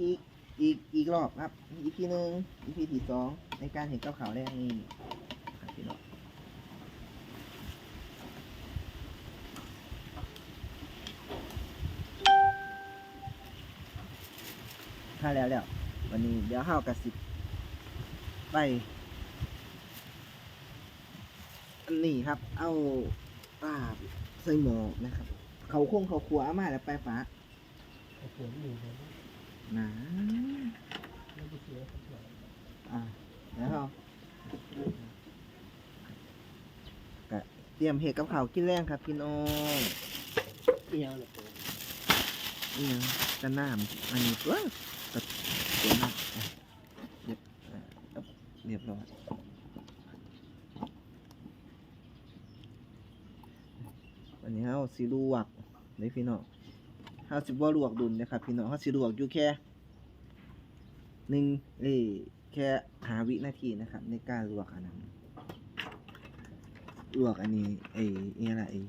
อีกอีกอีกรอบครับ อีพีหนึ่งอีพีที่สองในการเห็นเกับเขาวแรกนี่ครับพี่น้องถ้าแล้วแล้ววันนี้เดี๋ยวเฮากับสิบไปอันนี้ครับ เอาปลาใส่หมอนะครับ เขาคงเขาขัวเอามาแล้วไปฟ้าเอาขียนอยู่ นะอะแล้วเราก็เตรียมเห็ดกับข้าวกินแรงครับพี่น้องเอียงเลยตัวนี่ยังกันน้ำอันนี้ตัวกับตัวนะเรียบเรียบร้อยวันนี้เราสิลวกเลยพี่น้อง เราสิบ่ลวกดุนนะครับพี่น้องเราสิลวกอยู่แค่หนึ่งเอ้ยแค่หาวินาทีนะครับ ในการลวกอันนั้นลวกอันนี้ไอ้ไอ้อะไรไอ้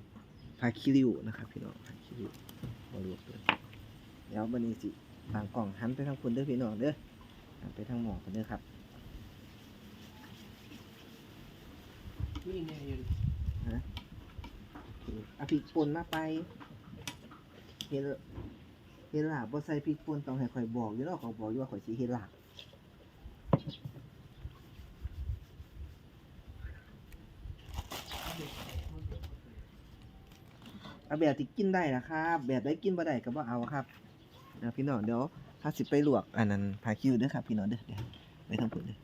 พาคิริวนะครับ พี่น้องพาคิริวบ่ลวกเลยเดี๋ยววันนี้สิทางกล่องหันไปทางคุณเด้อพี่น้องเด้อหันไปทางหมอกันเด้อครับนี่เนี่ยอยู่เอาพริกป่นมาไป เห็นเห็นลาบบ่ใส่พริกป่นต้องให้ข่อยบอกอยู่เนาะเขาบอกอยู่ว่าข่อยสิเฮ็ดลาบเอาแบบที่กินได้นะครับ แบบได้กินบ่ได้ก็บ่เอาครับเดี๋ยวพี่น้องเดี๋ยวถ้าสิไปลวกอันนั้นพาคิวเด้อครับพี่น้องเด้อเดี๋ยวไปทางพุ่นเด้อ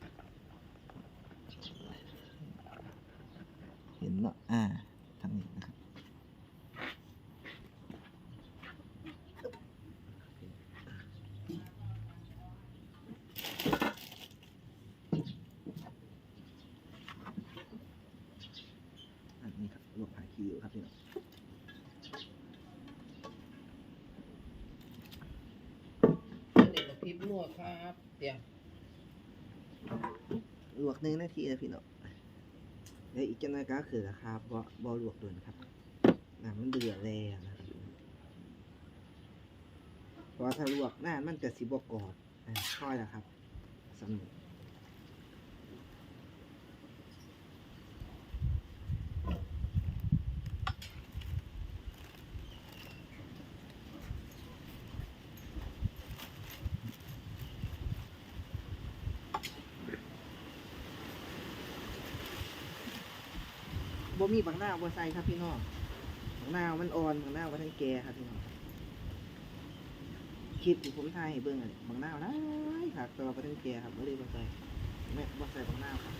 เห็นเนาะอ่าทางนี้นะครับ อันนี้ครับลวกผาคิวครับพี่น้อง ลวกครับเดี๋ยวลวกหนึ่งนาทีนะพี่น้องแล้วอีกจังหวะก็คือราคาบ่บ่ลวกด่วนครับน้ำมันเดือดแล้วนะครับเพราะถ้าลวกหน้ามันจะสีบ่กรอบอะค่อยนะครับสำเร็จ บ่มีบางหน้าวบ่ใส่ครับพี่น้องบางหน้ามันอ่อนบางหน้าวบ่ทันแก่ครับพี่น้องคลิปที่ผมถ่ายให้เบิ่งอะบางหน้าวหลายครับแต่ว่าบ่ทันแก่ครับบ่เลยบ่ใส่แม่บ่ใส่บางหน้าครับ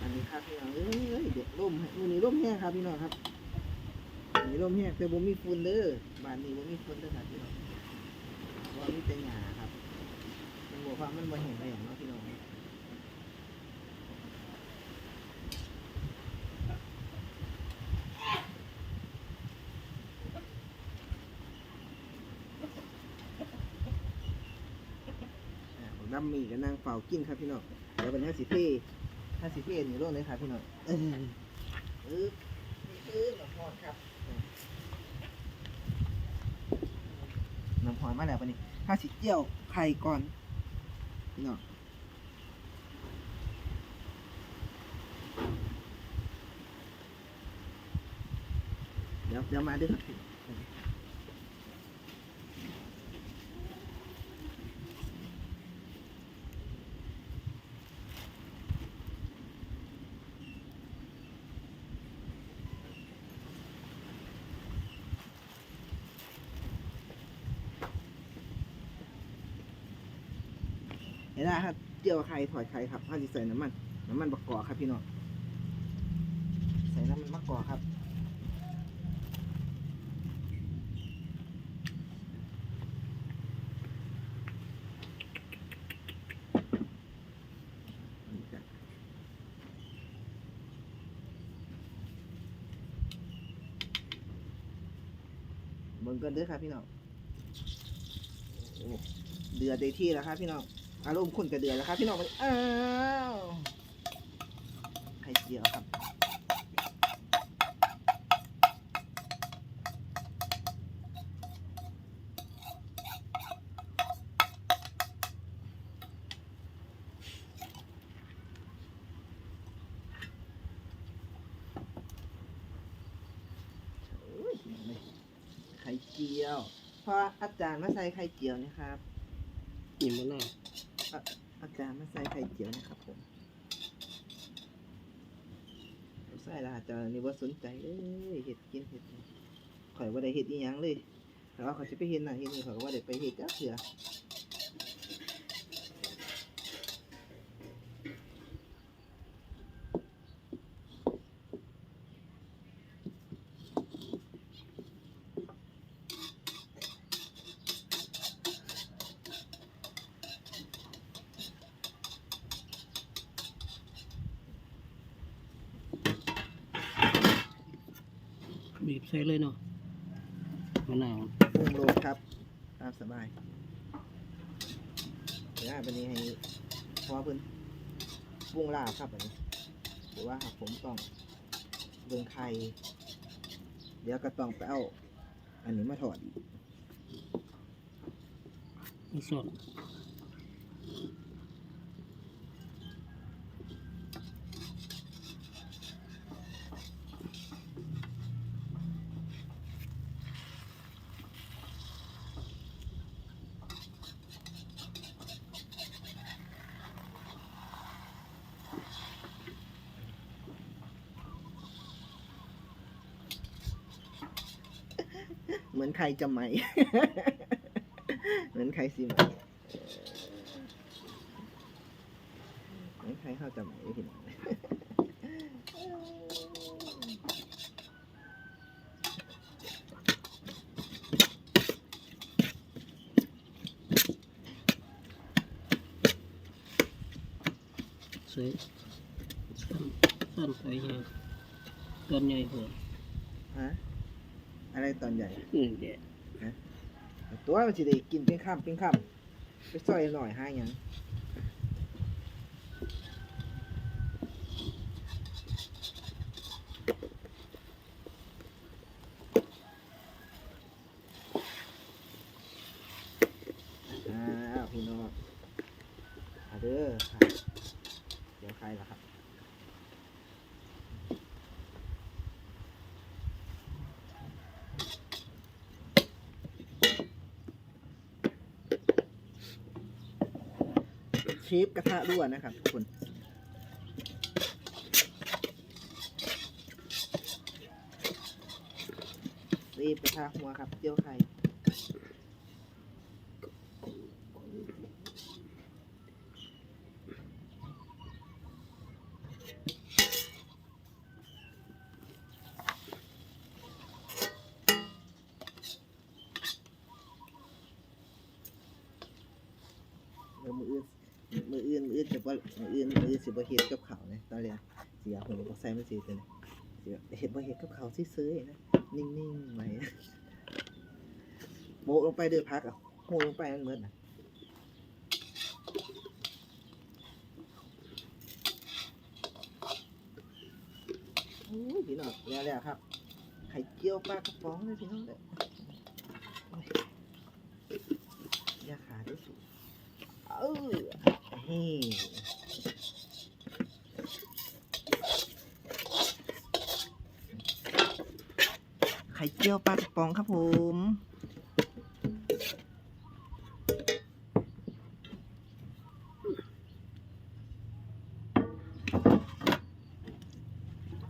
อันนี้ครับพี่น้องเอ้ยเอ้ยเด็กร่มมือนี้ร่มแห้งครับพี่น้องครับมือนี้ร่มแห้งแต่บ่มีฝุ่นเด้อบ้านนี้บ่มีฝุ่นเด้อครับพี่น้องว่ามีแต่หญ้าครับมันบอกว่ามันบ่เห็นอะ ไรอย่างเนาะพี่น้องอ่าผมน้ำมีกับนางเฝ้ากินครับพี่น้องเดี๋ยววันนี้าสิบเพ่ถ้าสิบเพ่นี่โลกเลยครับพี่น้องเออเออเออน้ำพรครับน้ำพรมาแล้วปะนี่ถ้าสิเจียวไข่ก่อนพี่น้องเดี๋ยวเดี๋ยวมาด้วยครับพี่เห็ นไหมครับเจียวไข่ถอดไข่ครับถ้าสิใส่น้ำมัน น้ำมันมะกอกครับพี่น้อง ใส่น้ำมันมะกอกครับเบิ่งกันเด้อครับพี่น้องเดือดได้ที่แล้วครับพี่น้อง อารมณ์ขุนกระเดือนแล้วครับพี่น้องอ้าวไข่เจียวครับไข่เจียวพออาจารย์มาใส่ไข่เจียวนะครับ อิ่มแล้วนะ อาจารย์มาใส่ไข่เจียวนะครับผมใส่ละอาจารย์นี่ว่าสนใจเลยเห็ดกินเห็ดข่อยว่าได้เห็ดอีหยังเลยแต่ว่าเขาจะไปเห็นน่ะเห็นนี่ข่อยว่าได้ไปเห็ดจักเสือ บีบใส่เลยเนาะมะนาวปรุงโรสครับ ตามสบาย เดี๋ยววันนี้ให้พอเพิ่นปรุงลาบครับอันนี้หรือว่าหากผมต้องเบิ่งไข่เดี๋ยวก็ต้องไปเอาอันนี้มาถอดอีกมีสด เหมือนไข่จะไหม เหมือนไข่สิไหมเหมือนไข่ข้าจะไหมพี่น้องส่สั้นสั้นใส่แห้งตอนใหญ่หัวฮะ อะไรตอนใหญ่อืมเดี๋ยวตัวมันจะได้กินเป็นข้ามเป็นข้ามไปซอยหน่อยห้าหยังอ้าวพี่น้องมาเด้อครับเดี๋ยวใครล่ะครับ เชฟกระทะรั่วนะครับทุกคนรีบกระทะหัวครับเจียวไข่เดี๋ยวมืออื่นมือ อื่นมืออื่นอื่นสิบเฮ็ดกับเขาวนะตอนแรกสิอยากผมบอกใส่มันสิตัวนี้สิเฮ็ดบ่เฮ็ดกับเขาซื่อๆนะนิ่งๆไว้โบลงไปเด้อพักอะโหลงไปมันเหมือนน่ะโอ้ยพี่น้องแล้วๆครับ ไข่เจียวปลากระป๋องเลยพี่น้องเด้อโอ้ยยาขาดด้วยสูเออ ฮ้ไข่เจียวปลากระป๋องครับผม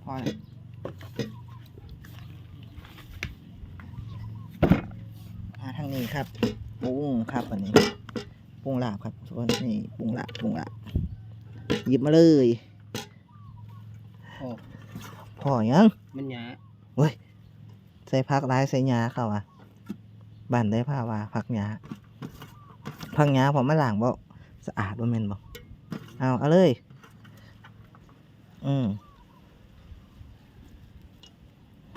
พอแล้วมาทางนี้ครับปรุงครับอันนี้ ปรุงลาบครับส่วนนี่ปรุงลาบปรุงลาบหยิบมาเลยออกพอยังมันหยาใส่พักร้ายใส่หยาเขาอะบ้านได้ผ้าว่าพักหยาพักหยาผมมาล้างบ่สะอาดบ่แม่นบ่เอาเอาเลย อืม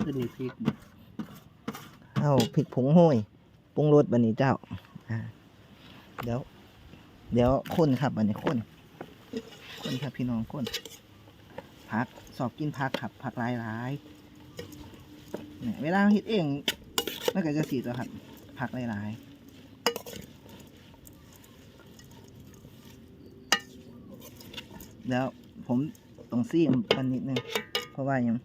ตัวนี้พริกเอาพริกผงโห้ยปรุงรสบันนี้เจ้าอ่าเดี๋ยว เดี๋ยวคนครับบันนี้คนคนครับพี่น้องคนพักสอบกินพักครับพักหลายหลายเนี่ยเวลาเฮ็ดเองมันก็จะสีตัวครับพักหลายหลายแล้วผมต้องซีมกันนิดนึงเพราะว่ายัง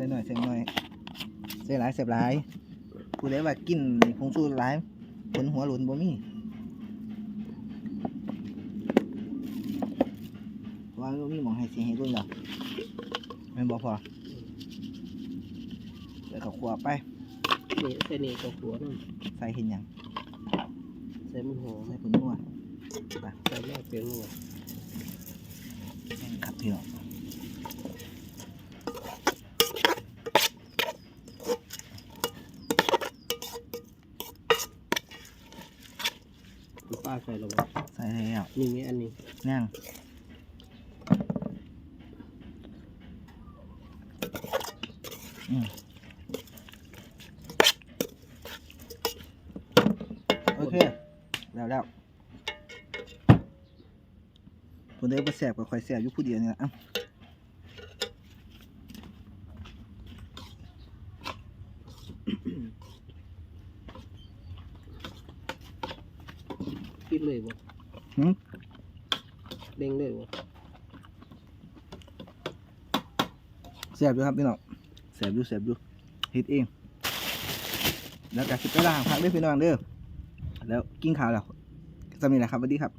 สียงหน่อยเสียหลายเสียบหลายผู้ใดว่ากินผงชูรสหลายผลหัวหลุนบ่มีเพราะว่าบ่มีหมองให้เสียให้รุ่นหรอกแม่นบ่พอเดี๋ยวเขาขัวไปนี่ใส่นี่กับหัวนั่นใส่เห็นหยังใส่มันหอมใส่ผลนัวใส่แม่เปรี้ยวนัวแม่นครับพี่น้อง ป้าใส่ลง ใส่แล้ว นี่มีอันนี้นั่งอืมโอเค แล้วแล้วผมได้มาแสบกับคอยแสบอยู่ผู้เดียวเนี่ยอะปิดเลยบ่หืม เด้งเลยบ่แสบอยู่ครับพี่น้องแสบอยู่แสบอยู่เฮ็ดเอง แล้วก็สิไปล้างพักด้วยพี่น้องเด้อแล้วกินข้าวแล้วสำนีแหละครับสวัสดีครับ